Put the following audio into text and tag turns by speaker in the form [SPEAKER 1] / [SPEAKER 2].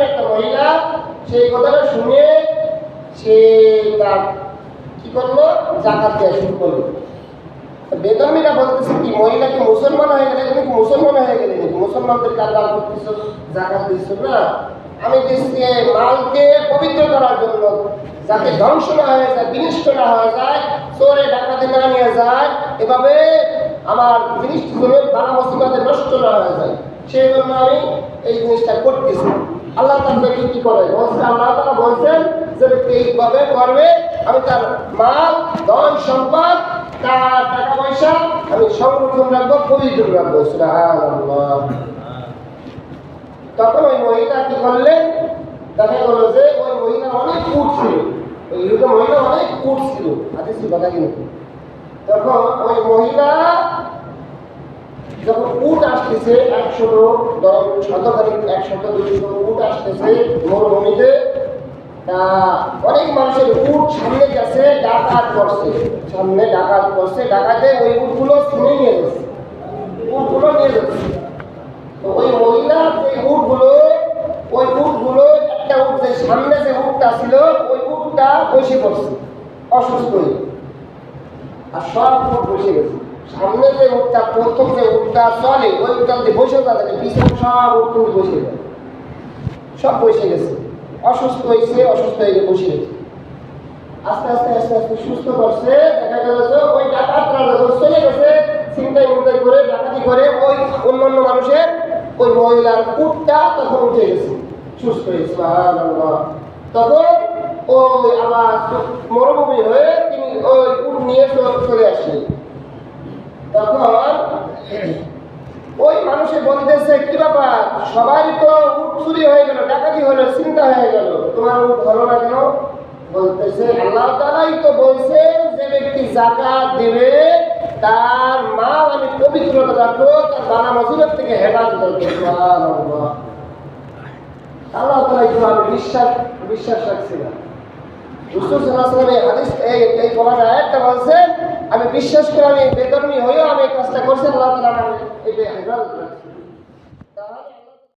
[SPEAKER 1] বেদর্মী একটা মহিলা, সেই কথাটা শুনে সে তার কি করল? জাকাত দেওয়া শুরু করল। বেদর্মীরা বলতেছে কি, মহিলা কি মুসলমান হয়ে গেলে? তুমি মুসলমান হয়ে গেলে নাকি? মুসলমানদের কারবার করতেছ? জাকাত দিচ্ছ না? আমি দিচ্ছি মালকে পবিত্র করার জন্য। যাতে ধ্বংস না হয়ে যায়, বিনিষ্ট না হয়ে যায়, চোরে ডাকাতে না নিয়ে যায়, এভাবে আমার জিনিসগুলো বানা মসিবাতে নষ্ট না হয়ে যায়। সেই জন্য আমি এই জিনিসটা করতেছি। আল্লাহ তাদেরকে কি করে? বলছে, আল্লাহ তারা বলছেন যে ব্যক্তি এইভাবে করবে, আমি তার মাল, ধন, সম্পদ, তার টাকা পয়সা আমি সংরক্ষণ রাখব পবিত্র রাখব তখন ওই মহিলা কি করলেন দেখা গেল যে ওই মহিলার অনেক কুট ছিল। ওই মহিলা অনেক কুট ছিল। আদিসি কথা কিন্তু তখন ওই মহিলা যখন উট আসতেছে একশো শতখানিক একশত দুশো উট আসতেছে মরুভূমিতে অনেক মানুষের উট সামনে গেছে, ডাকাত করছে। সামনে ডাকাত করছে, ডাকাতে ওই উটগুলো শুনে নিয়ে গেছে। উটগুলো নিয়ে যাচ্ছে তো ওই মহিলা যে উটগুলো, ওই উটগুলো একটা উট যে সামনে যে উটটা ছিল, ওই উটটা বসে পড়ছে, অসুস্থ হয়ে। আর সব উট বসে গেছে। সামনে যে উটটা প্রথম যে উটটা চলে ওই যদি বসে থাকে পিছনে সব কিন্তু বসে যায় সব বসে গেছে। অসুস্থ হয়েছে, অসুস্থ হয়ে বসে গেছে। আস্তে আস্তে আস্তে আস্তে সুস্থ করছে, দেখা গেল যে ওই ডাকাতরা চলে গেছে চিন্তাই মিন্তাই করে, ডাকাতি করে, ওই অন্যান্য মানুষের ওই মহিলার উটটা তখন উঠে গেছে। সুস্থ হয়েছে। তখন ওই আবার মরুভূমি হয়ে তিনি ওই উট নিয়ে চলে আসলেন তখন ওই মানুষে বলতেছে কি ব্যাপার, সবাই তো উট চুরি হয়ে গেল, ডাকাতি হলো, চিন্তা হয়ে গেল। তোমার হলো না কেন? বলতেছে, আল্লাহ তালাই তো বলছে, যে ব্যক্তি জাকাত দেবে, তার আমি পবিত্রতা রাখব, তার মসজিদের থেকে হেফাজত করব। আল্লাহ তালাই তো আমি বিশ্বাস বিশ্বাস রাখছি না। আমি বিশ্বাস করে, আমি বেদর্মী হয়েও Obrigado, Brasil.